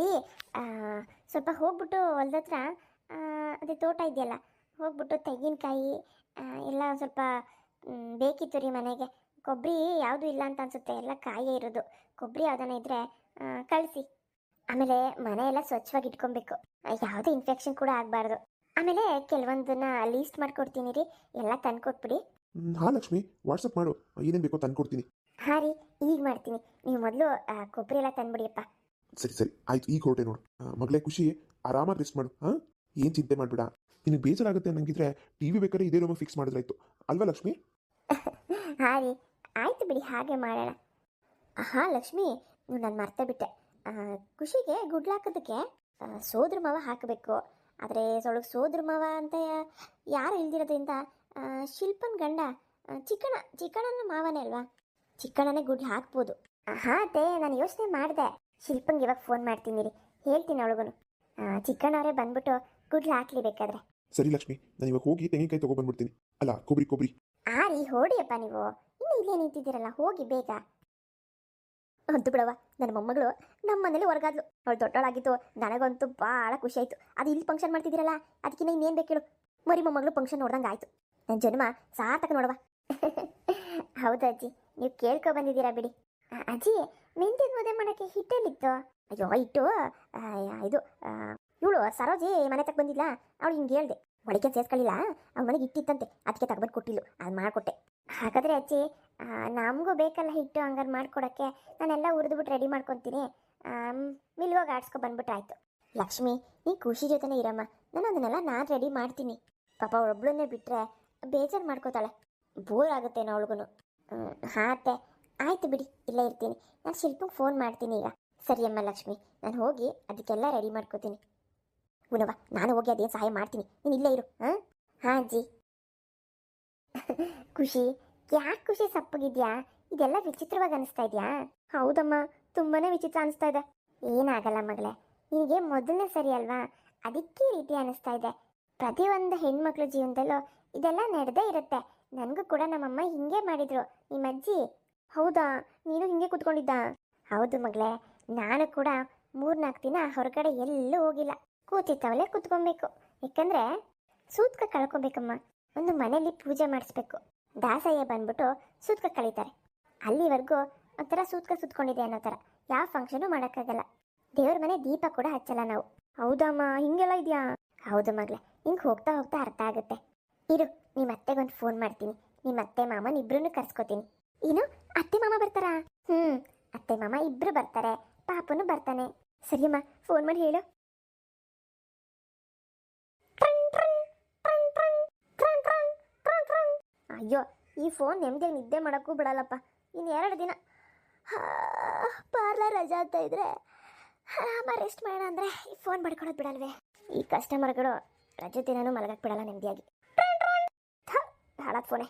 ರೀ ಸ್ವಲ್ಪ ಹೋಗ್ಬಿಟ್ಟು ಹೊಲ್ದ ಹತ್ರ ಅದೇ ತೋಟ ಇದೆಯಲ್ಲ ಹೋಗ್ಬಿಟ್ಟು ತೆಂಗಿನಕಾಯಿ ಎಲ್ಲ ಸ್ವಲ್ಪ ಬೇಕಿತ್ತು ರೀ ಮನೆಗೆ. ಕೊಬ್ಬರಿ ಯಾವುದು ಇಲ್ಲ ಅಂತ ಅನ್ಸುತ್ತೆ ಎಲ್ಲ ಕಾಯೇ ಇರೋದು. ಕೊಬ್ಬರಿ ಯಾವ್ದಾನ ಇದ್ರೆ ಕಳಿಸಿ. ಆಮೇಲೆ ಮನೆ ಎಲ್ಲ ಸ್ವಚ್ಛವಾಗಿ ಇಟ್ಕೊಬೇಕು. ಯಾವುದೇ ಇನ್ಫೆಕ್ಷನ್ ಕೂಡ ಆಗಬಾರ್ದು. ಆಮೇಲೆ ಕೆಲವೊಂದನ್ನ ಲೀಸ್ಟ್ ಮಾಡ್ಕೊಡ್ತೀನಿ ರೀ ಎಲ್ಲ ತಂದು ಕೊಟ್ಬಿಡಿ ಹಾ ಲಕ್ಷ್ಮಿ ವಾಟ್ಸಪ್ ಮಾಡು. ಏನೇನು ಬೇಕೋ ತಂದ್ಕೊಡ್ತೀನಿ. ಹಾಂ ರೀ ಈಗ ಮಾಡ್ತೀನಿ. ನೀವು ಮೊದಲು ಕೊಬ್ಬರಿ ಎಲ್ಲ ತಂದ್ಬಿಡಿಯಪ್ಪ ಸರಿ ಸರಿ, ಆಯ್ತು ಈಗ ಹೊರಟೆ ನೋಡು. ಮಗಳೇ, ಖುಷಿ. ಆರಾಮಾಗಿ ರೆಸ್ಟ್ ಮಾಡು. ಹಾಂ ಏನು ಚಿಂತೆ ಮಾಡಬೇಡ. ನಿನಗೆ ಬೇಜಾರಾಗುತ್ತೆ ಅನ್ನಂಗಿದ್ರೆ ಟಿ ವಿ ಬೇಕಾದ್ರೆ ಇದೇ ರೂಮ್ ಫಿಕ್ಸ್ ಮಾಡಿದ್ರಾಯ್ತು. ಅಲ್ವಾ, ಲಕ್ಷ್ಮಿ? ಆಯ್ತು ಬಿಡಿ, ಹಾಗೆ ಮಾಡೋಣ. ಹಾಂ ಲಕ್ಷ್ಮಿ ನಾನು ಮರ್ತೆ ಬಿಟ್ಟೆ ಖುಷಿಗೆ ಗುಡ್ಲಾಕೋದಕ್ಕೆ ಸೋದ್ರ ಮಾವ ಹಾಕಬೇಕು. ಆದರೆ ಸೊಳಗೆ ಸೋದ್ರ ಮಾವ ಅಂತ ಯಾರು ಇಲ್ದಿರೋದ್ರಿಂದ ಶಿಲ್ಪನ್ ಗಂಡ ಚಿಕ್ಕಣ ಚಿಕ್ಕಣ್ಣನ ಮಾವನೇ ಅಲ್ವಾ? ಚಿಕ್ಕಣ್ಣನೇ ಗುಡ್ಲು ಹಾಕ್ಬೋದು. ಹಾಂ ಅದೇ ನಾನು ಯೋಚನೆ ಮಾಡಿದೆ. ಶಿಲ್ಪಂಗೆ ಇವಾಗ ಫೋನ್ ಮಾಡ್ತೀನಿ ರೀ ಹೇಳ್ತೀನಿ ಅವಳಿಗೂ ಚಿಕ್ಕಣ್ಣವರೇ ಬಂದ್ಬಿಟ್ಟು ಗುಡ್ಲು ಹಾಕ್ಲಿ ಬೇಕಾದ್ರೆ. ಸರಿ ಲಕ್ಷ್ಮಿ ನಾನು ಇವಾಗ ಹೋಗಿ ತೆಂಗಿನಕಾಯಿ ತೊಗೊಬಂದ್ಬಿಡ್ತೀನಿ ಅಲ್ಲ ಕೊಬ್ಬರಿ ಕೊಬ್ಬರಿ ಆ ರೀ ಹೊಡಿಯಪ್ಪ ನೀವು. ಇನ್ನು ಇಲ್ಲೇ ನಿಂತಿದ್ದೀರಲ್ಲ ಹೋಗಿ ಬೇಗ. ಅಂತೂ ಬಿಡವ ನನ್ನ ಮೊಮ್ಮಗಳು ನಮ್ಮ ಮನೇಲಿ ಹೊರಗಾದ್ಲು. ಅವಳು ದೊಡ್ಡವಳಾಗಿತ್ತು ನನಗಂತೂ ಭಾಳ ಖುಷಿ ಆಯಿತು ಅದು ಇಲ್ಲಿ ಫಂಕ್ಷನ್ ಮಾಡ್ತಿದ್ದೀರಲ್ಲ ಅದಕ್ಕಿಂತ ಇನ್ನೇನು ಬೇಕು ಹೇಳು. ಮರಿ ಮೊಮ್ಮಗಳು ಫಂಕ್ಷನ್ ನೋಡ್ದಂಗೆ ಆಯಿತು. ನನ್ನ ಜನ್ಮ ಸಾರ್ಥಕ ನೋಡವ ಹೌದು ಅಜ್ಜಿ ನೀವು ಕೇಳ್ಕೊ ಬಂದಿದ್ದೀರಾ ಬಿಡಿ. ಅಜ್ಜಿ ಮೆಂತ್ಯದ ಮದುವೆ ಮಾಡೋಕ್ಕೆ ಹಿಟ್ಟೆಲ್ಲಿತ್ತು ಅಯ್ಯೋ, ಹಿಟ್ಟು ಇದು ಇವಳು ಸರೋಜಿ ಮನೆ ತಕ್ಕ ಬಂದಿಲ್ಲ ಅವಳು ಹಿಂಗೆ ಹೇಳ್ದೆ, ಒಳಗೆ ಸೇರ್ಸ್ಕೊಳ್ಳಿಲ್ಲ ಅವ್ನ ಮನೆಗೆ ಇಟ್ಟಿತ್ತಂತೆ ಅದಕ್ಕೆ ತಗೊಂಡು ಕೊಟ್ಟಿಲ್ಲ, ಅದು ಮಾಡಿಕೊಟ್ಟೆ. ಹಾಗಾದರೆ ಅಜ್ಜಿ ನಮಗೂ ಬೇಕಲ್ಲ ಹಿಟ್ಟು ಹಂಗಾರೆ ಮಾಡ್ಕೊಡೋಕ್ಕೆ, ನಾನೆಲ್ಲ ಹುರಿದ್ಬಿಟ್ಟು ರೆಡಿ ಮಾಡ್ಕೊತೀನಿ. ಮಿಲ್ವಾಗ ಆಡ್ಸ್ಕೊ ಬಂದ್ಬಿಟ್ರೆ ಆಯಿತು. ಲಕ್ಷ್ಮಿ, ನೀ ಖುಷಿ ಜೊತೆನೇ ಇರಮ್ಮ, ನಾನು ಅದನ್ನೆಲ್ಲ ನಾನು ರೆಡಿ ಮಾಡ್ತೀನಿ. ಪಾಪ ಒಬ್ಳನ್ನೇ ಬಿಟ್ಟರೆ ಬೇಜಾರು ಮಾಡ್ಕೋತಾಳೆ. ಬೋರ್ ಆಗುತ್ತೇನೋ ಅವಳಿಗೂ ಹಾಂ ಅತ್ತೆ, ಆಯಿತು ಬಿಡಿ. ಇಲ್ಲೇ ಇರ್ತೀನಿ. ನಾನು ಶಿಲ್ಪಂಗೆ ಫೋನ್ ಮಾಡ್ತೀನಿ ಈಗ. ಸರಿ ಅಮ್ಮ ಲಕ್ಷ್ಮಿ, ನಾನು ಹೋಗಿ ಅದಕ್ಕೆಲ್ಲ ರೆಡಿ ಮಾಡ್ಕೋತೀನಿ. ಉನವ ನಾನು ಹೋಗಿ ಅದೇನು ಸಹಾಯ ಮಾಡ್ತೀನಿ. ನೀನು ಇಲ್ಲೇ ಇರು, ಹಾಂ? ಹಾಂ ಅಜ್ಜಿ. ಖುಷಿ. ಯಾಕೆ ಖುಷಿ ಸಪ್ಪಗಿದ್ಯಾ? ಇದೆಲ್ಲ ವಿಚಿತ್ರವಾಗಿ ಅನಿಸ್ತಾ ಇದೆಯಾ? ಹೌದಮ್ಮ, ತುಂಬಾನೇ ವಿಚಿತ್ರ ಅನಿಸ್ತಾ ಇದೆ. ಏನಾಗಲ್ಲ ಮಗಳೇ, ನಿನಗೆ ಮೊದಲನೇ ಸರಿ ಅಲ್ವಾ? ಅದಕ್ಕೆ ರೀತಿ ಅನಿಸ್ತಾ ಇದೆ. ಪ್ರತಿಯೊಂದು ಹೆಣ್ಮಕ್ಳ ಜೀವನದಲ್ಲೂ ಇದೆಲ್ಲ ನಡೆದೇ ಇರುತ್ತೆ. ನನಗೂ ಕೂಡ ನಮ್ಮಮ್ಮ ಹಿಂಗೆ ಮಾಡಿದ್ರು. ನಿಮ್ಮ ಅಜ್ಜಿ ಹೌದಾ? ನೀನು ಹಿಂಗೆ ಕೂತ್ಕೊಂಡಿದ್ದ? ಹೌದು ಮಗಳೇ, ನಾನು ಕೂಡ ಮೂರ್ನಾಲ್ಕು ದಿನ ಹೊರಗಡೆ ಎಲ್ಲೂ ಹೋಗಿಲ್ಲ. ಕೂತಿತ್ತವಲ್ಲೇ ಕೂತ್ಕೊಬೇಕು. ಯಾಕಂದ್ರೆ ಸೂತ್ಕ ಕಳ್ಕೊಬೇಕಮ್ಮ. ಒಂದು ಮನೇಲಿ ಪೂಜೆ ಮಾಡಿಸ್ಬೇಕು. ದಾಸಯ್ಯ ಬಂದ್ಬಿಟ್ಟು ಸೂತ್ಕ ಕಳೀತಾರೆ. ಅಲ್ಲಿವರೆಗೂ ಒಂಥರ ಸೂತ್ಕ ಸುತ್ಕೊಂಡಿದೆ ಅನ್ನೋ ಥರ. ಯಾವ ಫಂಕ್ಷನು ಮಾಡೋಕ್ಕಾಗಲ್ಲ. ದೇವ್ರ ಮನೆ ದೀಪ ಕೂಡ ಹಚ್ಚಲ್ಲ ನಾವು. ಹೌದಮ್ಮ, ಹಿಂಗೆಲ್ಲ ಇದೆಯಾ? ಹೌದು ಮಗಳೇ, ಹಿಂಗೆ ಹೋಗ್ತಾ ಹೋಗ್ತಾ ಅರ್ಥ ಆಗುತ್ತೆ. ಇರು ನಿಮ್ಮ ಅತ್ತೆಗೊಂದು ಫೋನ್ ಮಾಡ್ತೀನಿ. ನಿಮ್ಮ ಅತ್ತೆ ಮಾಮನ ಇಬ್ರು ಕರ್ಸ್ಕೊತೀನಿ. ಏನು? ಅತ್ತೆ ಮಾಮ ಬರ್ತಾರಾ? ಹ್ಮ್, ಅತ್ತೆ ಮಾಮ ಇಬ್ರು ಬರ್ತಾರೆ. ಪಾಪನು ಬರ್ತಾನೆ. ಸರಿಯಮ್ಮ ಫೋನ್ ಮಾಡಿ ಹೇಳು. ಅಯ್ಯೋ, ಈ ಫೋನ್ ನೆಮ್ಮದಿಯಾಗಿ ನಿದ್ದೆ ಮಾಡೋಕ್ಕೂ ಬಿಡಲ್ಲಪ್ಪ. ಇನ್ನು ಎರಡು ದಿನ. ಪಾರ್ಲರ್ ರಜಾ ಅಂತ ಇದ್ರೆ ಆರಾಮ ರೆಸ್ಟ್ ಮಾಡೋಣ ಅಂದರೆ ಈ ಫೋನ್ ಮಾಡ್ಕೊಳೋದು ಬಿಡಲ್ವೇ? ಈ ಕಸ್ಟಮರ್ಗಳು ರಜೆ ದಿನನೂ ಮಲಗಕ್ಕೆ ಬಿಡಲ್ಲ ನೆಮ್ಮದಿಯಾಗಿ ಹಾಳಾದ ಫೋನೇ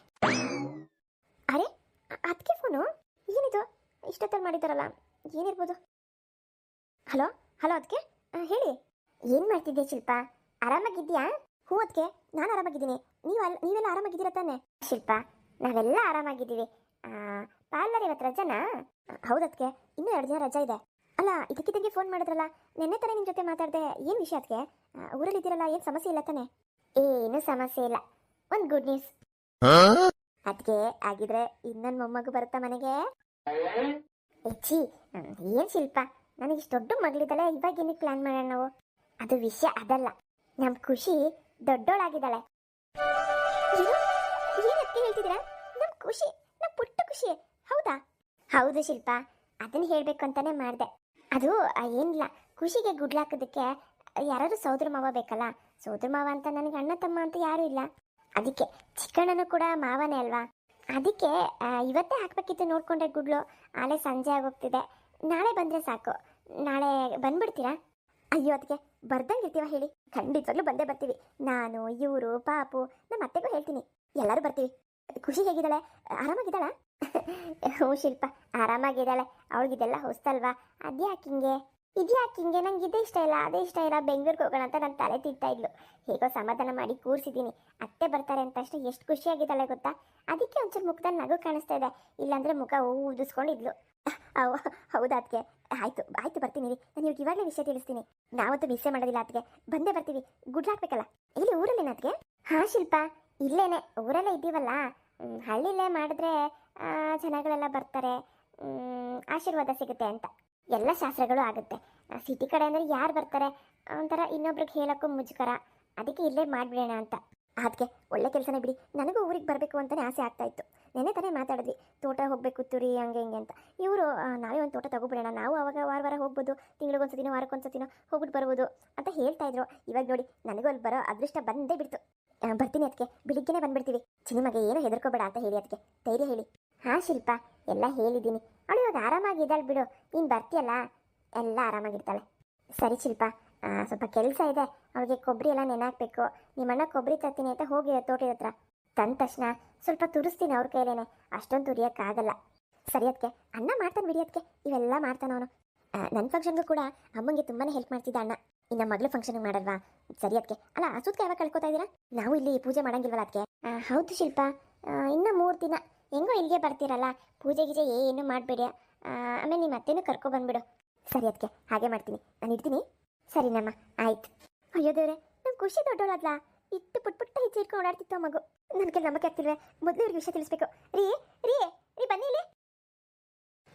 ಫೋನು ಏನಿದು? ಇಷ್ಟೊತ್ತಲ್ಲಿ ಮಾಡಿದ್ದಾರಲ್ಲ, ಏನಿರ್ಬೋದು? ಹಲೋ ಹಲೋ ಅದಕ್ಕೆ ಹೇಳಿ. ಏನು ಮಾಡ್ತಿದ್ದೆ ಶಿಲ್ಪ? ಆರಾಮಾಗಿದ್ಯಾ ಹೂ ಅದಕ್ಕೆ ನಾನು ಆರಾಮಾಗಿದ್ದೀನಿ. ನೀವು ಅಲ್, ನೀವೆಲ್ಲ ಆರಾಮಾಗಿದ್ದೀರ ತಾನೆ? ಶಿಲ್ಪ, ನಾವೆಲ್ಲ ಆರಾಮಾಗಿದ್ದೀವಿ. ಪಾರ್ಲರ್ ಇವತ್ತು ರಜಾನಾ? ಹೌದಕ್ಕೆ ಇನ್ನೂ ಎರಡು ದಿನ ರಜಾ ಇದೆ. ಅಲ್ಲ, ಇದಕ್ಕಿದ್ದಂಗೆ ಫೋನ್ ಮಾಡಿದ್ರಲ್ಲ, ನಿನ್ನೆ ತಾನೇ ನಿಮ್ಮ ಜೊತೆ ಮಾತಾಡಿದೆ, ಏನು ವಿಷಯ ಅದಕ್ಕೆ ಊರಲ್ಲಿ ಇದ್ದೀರಲ್ಲ ಏನು ಸಮಸ್ಯೆ ಇಲ್ಲ ತಾನೆ? ಏನು ಸಮಸ್ಯೆ ಇಲ್ಲ. ಒಂದು ಗುಡ್ ನ್ಯೂಸ್ ಅದಕ್ಕೆ ಆಗಿದ್ರೆ ಇನ್ನೊಂದು ಮೊಮ್ಮಗು ಬರುತ್ತಾ ಮನೆಗೆ? ಹೆಚ್ಚಿ ಏನ್ ಶಿಲ್ಪ? ನನಗೆ ಇಷ್ಟು ದೊಡ್ಡ ಮಗಳಿದ್ದಾಳೆ, ಇವಾಗ ಏನಕ್ಕೆ ಪ್ಲಾನ್ ಮಾಡೋಣ ನಾವು? ಅದು ವಿಷಯ ಅದಲ್ಲ. ನಮ್ ಖುಷಿ ದೊಡ್ಡೋಳಾಗಿದ್ದಾಳೆ. ಏನು? ಏನಕ್ಕೆ ಹೇಳ್ತಿದ್ದೀರಾ? ನಮ್ ಖುಷಿ, ನಮ್ ಪುಟ್ಟ ಖುಷಿ. ಹೌದಾ? ಹೌದು ಶಿಲ್ಪ. ಅದನ್ನ ಹೇಳ್ಬೇಕು ಅಂತಾನೆ ಮಾಡಿದೆ. ಅದು ಏನಿಲ್ಲ. ಖುಷಿಗೆ ಗುಡ್ಲಾಕೋದಕ್ಕೆ ಯಾರಾದ್ರೂ ಸೋದರ ಮಾವ ಬೇಕಲ್ಲ? ಸೋದರ ಮಾವ ಅಂತ ನನಗೆ ಅಣ್ಣ ತಮ್ಮ ಅಂತ ಯಾರು ಇಲ್ಲ. ಅದಕ್ಕೆ ಚಿಕ್ಕಣ್ಣನು ಕೂಡ ಮಾವನೇ ಅಲ್ವಾ? ಅದಕ್ಕೆ ಇವತ್ತೇ ಹಾಕ್ಬೇಕಿತ್ತು ನೋಡ್ಕೊಂಡ್ರೆ ಗುಡ್ಲು. ನಾಳೆ ಸಂಜೆ ಆಗೋಗ್ತಿದೆ. ನಾಳೆ ಬಂದರೆ ಸಾಕು. ನಾಳೆ ಬಂದ್ಬಿಡ್ತೀರಾ? ಅಯ್ಯೋ, ಅದಕ್ಕೆ ಬರ್ದಂಗೆ ಇರ್ತೀವ ಹೇಳಿ. ಖಂಡಿತವಾಗ್ಲೂ ಬಂದೇ ಬರ್ತೀವಿ. ನಾನು, ಇವರು, ಪಾಪು, ನಮ್ಮ ಅತ್ತೆಗೂ ಹೇಳ್ತೀನಿ. ಎಲ್ಲರೂ ಬರ್ತೀವಿ. ಖುಷಿ ಹೇಗಿದ್ದಾಳೆ? ಆರಾಮಾಗಿದ್ದಾಳ? ಹ್ಞೂ ಶಿಲ್ಪ, ಆರಾಮಾಗಿದ್ದಾಳೆ. ಅವಳಿಗಿದೆಲ್ಲ ಹೊಸ್ತಲ್ವಾ? ಅದ್ಯಾಕೆ ಹಿಂಗೆ? ಇದ್ಯಾಕೆ ಹಿಂಗೆ? ನಂಗೆ ಇದೇ ಇಷ್ಟ ಇಲ್ಲ, ಅದೇ ಇಷ್ಟ ಇಲ್ಲ. ಬೆಂಗಳೂರಿಗೆ ಹೋಗೋಣ ಅಂತ ನಾನು ತಲೆ ತಿಂತಾ ಇದ್ಲು. ಹೇಗೋ ಸಮಾಧಾನ ಮಾಡಿ ಕೂರಿಸಿದ್ದೀನಿ. ಅತ್ತೆ ಬರ್ತಾರೆ ಅಂತ ಅಷ್ಟೇ ಎಷ್ಟು ಖುಷಿಯಾಗಿದ್ದಾಳೆ ಗೊತ್ತಾ? ಅದಕ್ಕೆ ಒಂಚೂರು ಮುಖದಲ್ಲಿ ನಗು ಕಾಣಿಸ್ತಾ ಇದೆ. ಇಲ್ಲಾಂದ್ರೆ ಮುಖ ಊದಿಸ್ಕೊಂಡಿದ್ಲು ಅವ, ಹೌದಾ ಅದಕ್ಕೆ ಆಯ್ತು ಆಯ್ತು ಬರ್ತೀನಿ ರೀ. ನಾನು ಇವಾಗ ಇವಾಗಲೇ ವಿಷಯ ತಿಳಿಸ್ತೀನಿ. ನಾವತ್ತು ಮಿಸ್ಸೇ ಮಾಡೋದಿಲ್ಲ ಅದಕ್ಕೆ ಬಂದೇ ಬರ್ತೀವಿ. ಗುಡ್ ಹಾಕ್ಬೇಕಲ್ಲ ಇಲ್ಲಿ ಊರಲ್ಲೇನ ಅದಕ್ಕೆ ಹಾ, ಶಿಲ್ಪ. ಇಲ್ಲೇನೆ. ಊರಲ್ಲೇ ಇದ್ದೀವಲ್ಲ? ಹಳ್ಳಿಲೇ ಮಾಡಿದ್ರೆ ಜನಗಳೆಲ್ಲ ಬರ್ತಾರೆ. ಆಶೀರ್ವಾದ ಸಿಗುತ್ತೆ ಅಂತ. ಎಲ್ಲ ಶಾಸ್ತ್ರಗಳು ಆಗುತ್ತೆ. ಸಿಟಿ ಕಡೆ ಅಂದರೆ ಯಾರು ಬರ್ತಾರೆ? ಒಂಥರ ಇನ್ನೊಬ್ರಿಗೆ ಹೇಳೋಕ್ಕೂ ಮುಜುಕರ ಅದಕ್ಕೆ ಇಲ್ಲೇ ಮಾಡಿಬಿಡೋಣ ಅಂತ. ಅದಕ್ಕೆ ಒಳ್ಳೆ ಕೆಲಸನೇ ಬಿಡಿ. ನನಗೂ ಊರಿಗೆ ಬರಬೇಕು ಅಂತಲೇ ಆಸೆ ಆಗ್ತಾ ಇತ್ತು. ನೆನ್ನೆ ತಾನೇ ಮಾತಾಡಿದ್ವಿ. ತೋಟ ಹೋಗಬೇಕು, ತುರಿ, ಹಂಗೆ, ಹಿಂಗೆ ಅಂತ. ಇವರು ನಾವೇ ಒಂದು ತೋಟ ತಗೊಬಿಡೋಣ. ನಾವು ಅವಾಗ ವಾರ ವಾರ ಹೋಗ್ಬೋದು. ತಿಂಗಳಿಗೊಂದ್ಸತಿನೋ, ವಾರಕ್ಕೊಂದ್ಸತಿನೋ ಹೋಗ್ಬಿಟ್ಟು ಬರ್ಬೋದು ಅಂತ ಹೇಳ್ತಾ ಇದ್ರು. ಇವಾಗ ನೋಡಿ, ನನಗೂ ಅಲ್ಲಿ ಬರೋ ಅದೃಷ್ಟ ಬಂದೇ ಬಿಡ್ತು. ಬರ್ತೀನಿ ಅದಕ್ಕೆ ಬೆಳಿಗ್ಗೆನೇ ಬಂದ್ಬಿಡ್ತೀವಿ. ಸಿನಿಮಾಗೆ ಏನು ಹೆದರ್ಕೋಬೇಡ ಅಂತ ಹೇಳಿ ಅದಕ್ಕೆ ಧೈರ್ಯ ಹೇಳಿ. ಹಾಂ, ಶಿಲ್ಪ. ಎಲ್ಲ ಹೇಳಿದ್ದೀನಿ. ಇವಾಗ ಆರಾಮಾಗಿದ್ದಾಳೆ ಬಿಡು. ನೀನು ಬರ್ತೀಯಲ್ಲ? ಎಲ್ಲ ಆರಾಮಾಗಿರ್ತಾಳೆ. ಸರಿ ಶಿಲ್ಪ ಸ್ವಲ್ಪ ಕೆಲಸ ಇದೆ. ಅವಳಿಗೆ ಕೊಬ್ಬರಿ ಎಲ್ಲ ನೆನಾಕ್ಬೇಕು. ನಿಮ್ಮಣ್ಣ ಕೊಬ್ಬರಿ ತರ್ತೀನಿ ಅಂತ ಹೋಗಿ ತೋಟದ ಹತ್ರ. ತಂದ ತಕ್ಷಣ ಸ್ವಲ್ಪ ತುರಿಸ್ತೀನಿ ಅವ್ರ ಕೈಲೇನೆ. ಅಷ್ಟೊಂದು ತುರಿಯೋಕ್ಕಾಗಲ್ಲ. ಸರಿ ಅದಕ್ಕೆ ಅಣ್ಣ ಮಾಡ್ತಾನೆ ಬಿಡಿ ಅದಕ್ಕೆ ಇವೆಲ್ಲ ಮಾಡ್ತಾನೆ ಅವನು. ನನ್ನ ಫಂಕ್ಷನ್ಗೂ ಕೂಡ ಅಮ್ಮಂಗೆ ತುಂಬಾನೇ ಹೆಲ್ಪ್ ಮಾಡ್ತಿದ್ದ ಅಣ್ಣ. ಇನ್ನು ಮಗಳು ಫಂಕ್ಷನ್ಗೆ ಮಾಡಲ್ವಾ? ಸರಿ ಅದಕ್ಕೆ ಅಲ್ಲ ಅಸೂತ್ಕ ಯಾವಾಗ ಕಳ್ಕೊತಾ ಇದ್ದೀರಾ? ನಾವು ಇಲ್ಲಿ ಪೂಜೆ ಮಾಡಂಗಿಲ್ವಲ್ಲ ಅದಕ್ಕೆ ಹೌದು ಶಿಲ್ಪ. ಇನ್ನ ಮೂರು ದಿನ. ಹೆಂಗೋ ಇಲ್ಲಿಗೆ ಬರ್ತೀರಲ್ಲ? ಪೂಜೆ ಗೀಜೆ ಏನು ಮಾಡಬೇಡಿ ಆಮೇಲೆ ನಿಮ್ಮ ಅತ್ತೆನೂ ಕರ್ಕೊ ಬಂದ್ಬಿಡು. ಸರಿ ಅದಕ್ಕೆ ಹಾಗೆ ಮಾಡ್ತೀನಿ. ನಾನು ಇಡ್ತೀನಿ. ಸರಿನಮ್ಮ ಆಯ್ತು. ಅಯ್ಯೋ ದೇವ್ರೆ ನಂಗೆ ಖುಷಿ ದೊಡ್ಡವಳದ್ಲ ಇಟ್ಟು ಪುಟ್ ಪುಟ್ಟ ಹೆಚ್ಚು ಇಟ್ಕೊಂಡು ಓಡಾಡ್ತಿತ್ತು ಮಗು. ನನಗೆ ನಮಗೆ ಆಗ್ತಿಲ್ವೇ? ಮೊದಲು ಇವ್ರಿಗೆ ವಿಷಯ ತಿಳಿಸ್ಬೇಕು. ರೀ ರೀ ರೀ, ಬನ್ನಿ ಇಲ್ಲಿ.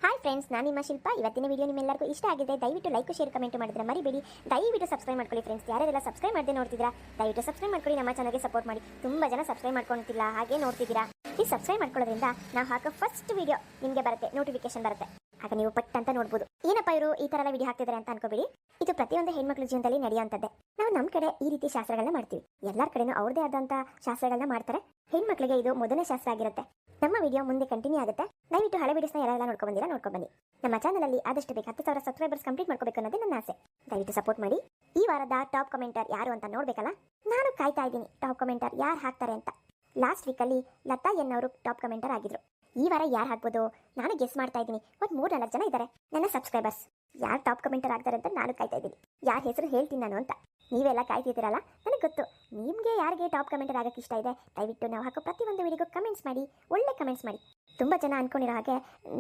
ಹಾಯ್ ಫ್ರೆಂಡ್ಸ್, ನಾನು ನಿಮ್ಮ ಶಿಲ್ಪ. ಇವತ್ತಿನ ವಿಡಿಯೋ ನಿಮ್ಮೆಲ್ಲರಿಗೂ ಇಷ್ಟ ಆಗಿದೆ ದಯವಿಟ್ಟು ಲೈಕ್ ಶೇರ್ ಕಮೆಂಟ್ ಮಾಡಿದ್ರೆ ಮರಿಬೇಡಿ. ದಯವಿಟ್ಟು ಸಬ್ಸ್ಕ್ರೈಬ್ ಮಾಡ್ಕೊಳ್ಳಿ ಫ್ರೆಂಡ್ಸ್ ಯಾರೆಲ್ಲ ಸಬ್ಸ್ಕ್ರೈಬ್ ಮಾಡದೆ ನೋಡ್ತಿದ್ದೀರಾ, ದಯವಿಟ್ಟು ಸಬ್ಸ್ಕ್ರೈಬ್ ಮಾಡ್ಕೊಳ್ಳಿ. ನಮ್ಮ ಚಾನಲ್ಗೆ ಸಪೋರ್ಟ್ ಮಾಡಿ. ತುಂಬ ಜನ ಸಬ್ಸ್ಕ್ರೈಬ್ ಮಾಡ್ಕೊಳ್ತಿಲ್ಲ ಹಾಗೆ ನೋಡ್ತಿದ್ದೀರಾ. ಈ ಸಬ್ಸ್ಕ್ರೈಬ್ ಮಾಡ್ಕೊಳ್ಳೋದ್ರಿಂದ ನಾವು ಹಾಕೋ ಫಸ್ಟ್ ವಿಡಿಯೋ ನಿಮಗೆ ಬರುತ್ತೆ ನೋಟಿಫಿಕೇಶನ್ ಬರುತ್ತೆ. ಆಗ ನೀವು ಪಟ್ ಅಂತ ನೋಡ್ಬೋದು. ಏನಪ್ಪ ಇವರು ಈ ತರ ವಿಡಿಯೋ ಹಾಕ್ತಿದ್ದಾರೆ ಅಂತ ಅನ್ಕೋಬೇಡಿ. ಇದು ಪ್ರತಿಯೊಂದು ಹೆಣ್ಮಕ್ಳ ಜೀವನದಲ್ಲಿ ನಡೆಯುವಂಥದ್ದೇ. ನಾವು ನಮ್ಮ ಕಡೆ ಈ ರೀತಿ ಶಾಸ್ತ್ರಗಳನ್ನ ಮಾಡ್ತೀವಿ. ಎಲ್ಲರ ಕಡೆನೂ ಅವ್ರದೇ ಆದಂತ ಶಾಸ್ತ್ರಗಳನ್ನ ಮಾಡ್ತಾರೆ. ಹೆಣ್ಮಕ್ಳಿಗೆ ಇದು ಮೊದಲನೇ ಶಾಸ್ತ್ರ ಆಗಿರುತ್ತೆ. ನಮ್ಮ ವಿಡಿಯೋ ಮುಂದೆ ಕಂಟಿನ್ಯೂ ಆಗುತ್ತೆ. ದಯವಿಟ್ಟು ಹಳೆ ವಿಡಿಯೋಸ್ನ ಯಾರೆಲ್ಲ ನೋಡ್ಕೊಂಡು ಬಂದಿರಾ ನೋಡ್ಕೊಂಡು ಬನ್ನಿ. ನಮ್ಮ ಚಾನಲಲ್ಲಿ ಆದಷ್ಟು ಬೇಕು ಹತ್ತು ಸಾವಿರ ಸಬ್ಸ್ಕ್ರೈಬರ್ಸ್ ಕಂಪ್ಲೀಟ್ ಮಾಡ್ಕೋಬೇಕು ಅನ್ನೋದೇ ನನ್ನ ಆಸೆ. ದಯವಿಟ್ಟು ಸಪೋರ್ಟ್ ಮಾಡಿ. ಈ ವಾರದ ಟಾಪ್ ಕಮೆಂಟರ್ ಯಾರು ಅಂತ ನೋಡ್ಬೇಕಲ್ಲ? ನಾನು ಕಾಯ್ತಾ ಇದ್ದೀನಿ. ಟಾಪ್ ಕಮೆಂಟರ್ ಯಾರು ಹಾಕ್ತಾರೆ ಅಂತ. ಲಾಸ್ಟ್ ವೀಕಲ್ಲಿ ಲತಾ ಎನ್ ಅವರು ಟಾಪ್ ಕಮೆಂಟರ್ ಆಗಿದ್ರು. ಈ ವಾರ ಯಾರು ಹಾಕ್ಬೋದು? ನಾನು ಗೆಸ್ ಮಾಡ್ತಾ ಇದ್ದೀನಿ. ಒಂದು ಮೂರು ನಾಲ್ಕು ಜನ ಇದ್ದಾರೆ ನನ್ನ ಸಬ್ಸ್ಕ್ರೈಬರ್ಸ್ ಯಾರು ಟಾಪ್ ಕಮೆಂಟರ್ ಆಗ್ತಾರೆ ಅಂತ ನಾನು ಕಾಯ್ತಾ ಇದ್ದೀನಿ. ಯಾರ ಹೆಸರು ಹೇಳ್ತೀನಿ ನಾನು ಅಂತ. ನೀವೆಲ್ಲ ಕಾಯ್ತಿದ್ದೀರಲ್ಲ? ನನಗೆ ಗೊತ್ತು. ನಿಮಗೆ ಯಾರಿಗೆ ಟಾಪ್ ಕಮೆಂಟರ್ ಆಗಕ್ಕೆ ಇಷ್ಟ ಇದೆ? ದಯವಿಟ್ಟು ನಾವು ಹಾಕೋ ಪ್ರತಿಯೊಂದು ವಿಡಿಯೋಗೂ ಕಮೆಂಟ್ಸ್ ಮಾಡಿ. ಒಳ್ಳೆ ಕಮೆಂಟ್ಸ್ ಮಾಡಿ. ತುಂಬ ಜನ ಅಂದ್ಕೊಂಡಿರೋ ಹಾಗೆ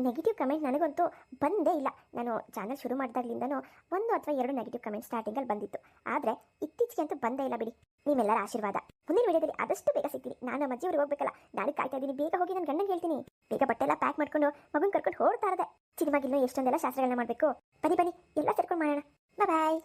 ನೆಗೆಟಿವ್ ಕಮೆಂಟ್ ನನಗಂತೂ ಬಂದೇ ಇಲ್ಲ. ನಾನು ಚಾನಲ್ ಶುರು ಮಾಡಿದಾಗ್ಲಿಂದನೂ ಒಂದು ಅಥವಾ ಎರಡು ನೆಗೆಟಿವ್ ಕಮೆಂಟ್ ಸ್ಟಾರ್ಟಿಂಗಲ್ಲಿ ಬಂದಿತ್ತು. ಆದರೆ ಇತ್ತೀಚೆಗೆ ಅಂತೂ ಬಂದೇ ಇಲ್ಲ ಬಿಡಿ. ನಿಮ್ಮೆಲ್ಲರ ಆಶೀರ್ವಾದ. ಮುಂದಿನ ವಿಡಿಯೋದಲ್ಲಿ ಆದಷ್ಟು ಬೇಗ ಸಿಗ್ತೀನಿ. ನಾನು ನಮ್ಮ ಅಜ್ಜಿ ಊರಿಗೆ ಹೋಗ್ಬೇಕಲ್ಲ. ನಾನು ಕಾಯ್ತಾ ಇದ್ದೀನಿ. ಬೇಗ ಹೋಗಿ ನನ್ನ ಗಂಡನ ಹೇಳ್ತೀನಿ. ಬೇಗ ಬಟ್ಟೆ ಎಲ್ಲ ಪ್ಯಾಕ್ ಮಾಡ್ಕೊಂಡು ಮಗನ್ ಕರ್ಕೊಂಡು ಹೋಗ್ತಾ ಇರದೆ. ಸಿನಿಮಾಗಿನ್ನೂ ಎಷ್ಟೊಂದೆಲ್ಲ ಶಾಸ್ತ್ರಗಳನ್ನ ಮಾಡಬೇಕು? ಬನ್ನಿ ಬನ್ನಿ. ಎಲ್ಲ ಸೇರ್ಕೊಂಡು ಮಾಡೋಣ. ಬಾಯ್